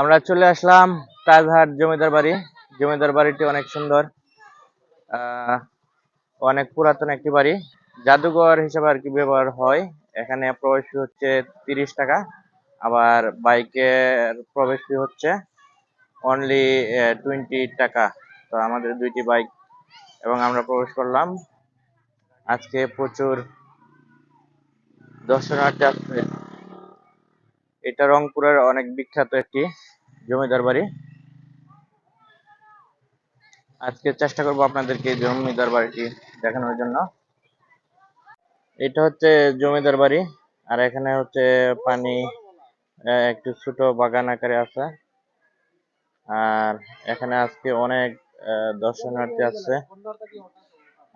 আমরা চলে আসলাম তাজহাট জমিদার বাড়ি। জমিদার বাড়িটি অনেক সুন্দর অনেক পুরাতন একটি বাড়ি। জাদুঘর হিসেবে আর কি ব্যবহার হয়। এখানে প্রবেশ হচ্ছে তিরিশ টাকা, আবার বাইকের প্রবেশ ফি হচ্ছে অনলি টোয়েন্টি টাকা। তো আমাদের দুইটি বাইক এবং আমরা প্রবেশ করলাম। আজকে প্রচুর দর্শনার্থী আসছে এটা রংপুরের অনেক বিখ্যাত একটি জমিদার বাড়ি। আজকে চেষ্টা করব আপনাদেরকে জমিদার বাড়িটি দেখানোর জন্য। এটা হচ্ছে জমিদার বাড়ি, আর এখানে হচ্ছে পানি একটু ছোট বাগান আকারে আছে। আর এখানে আজকে অনেক দর্শনার্থী আসছে।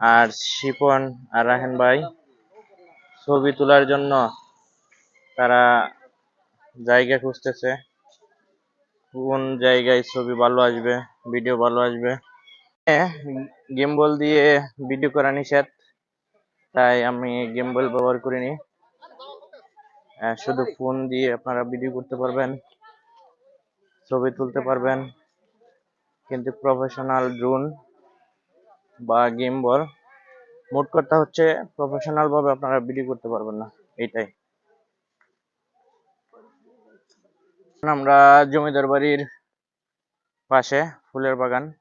আর শিপন আর রাহেন ভাই ছবি তোলার জন্য তারা জায়গা খুঁজতেছে। কোন জায়গায় ছবি ভালো আসবে ভিডিও ভালো আসবে। গেমবল দিয়ে ভিডিও করা নিষেধ। তাই আমি গেমবল ব্যবহার করিনি। আহ, শুধু ফোন দিয়ে আপনারা ভিডিও করতে পারবেন ছবি তুলতে পারবেন। কিন্তু প্রফেশনাল ড্রোন বা গেমবল মোট কথা হচ্ছে প্রফেশনাল ভাবে আপনারা ভিডিও করতে পারবেন না এইটাই আমরা জমিদার বাড়ির পাশে ফুলের বাগান।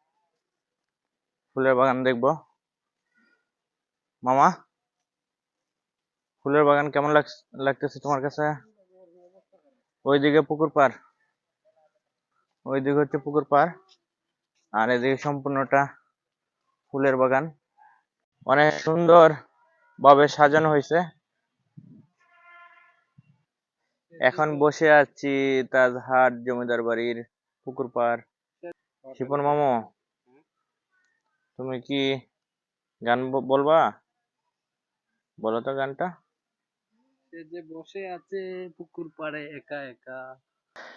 ফুলের বাগান দেখব। মামা, ফুলের বাগান কেমন লাগ- লাগতেছে তোমার কাছে? ওইদিকে পুকুর পার ওইদিকে হচ্ছে পুকুর পার আর এদিকে সম্পূর্ণটা ফুলের বাগান। অনেক সুন্দর ভাবে সাজানো হয়েছে। এখন বসে আছি তাজহাট জমিদার বাড়ির পুকুর পার শিপন মামো তুমি কি গান বলবা? বলো তো গানটা। সে যে বসে আছে পুকুর পাড়ে একা একা।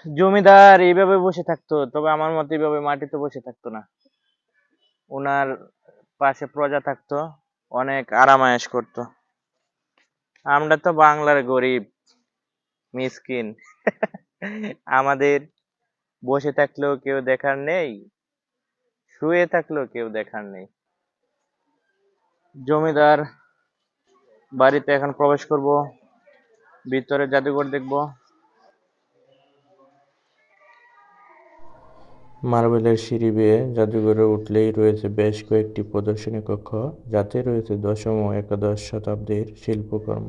জমিদার এইভাবে বসে থাকতো তবে আমার মতে এইভাবে মাটিতে বসে থাকতো না। ওনার পাশে প্রজা থাকতো অনেক আরামায়েশ করতো। আমরা তো বাংলার গরিব। মিসকিন। আমাদের বসে থাকলেও কেউ দেখার নেই, শুয়ে থাকলেও কেউ দেখার নেই। জমিদার বাড়িতে এখন প্রবেশ করব ভিতরে জাদুঘর দেখব। মার্বেলের সিঁড়ি বেয়ে জাদুঘরে উঠলেই রয়েছে বেশ কয়েকটি প্রদর্শনী কক্ষ, যাতে রয়েছে দশম ও একাদশ শতাব্দীর শিল্পকর্ম।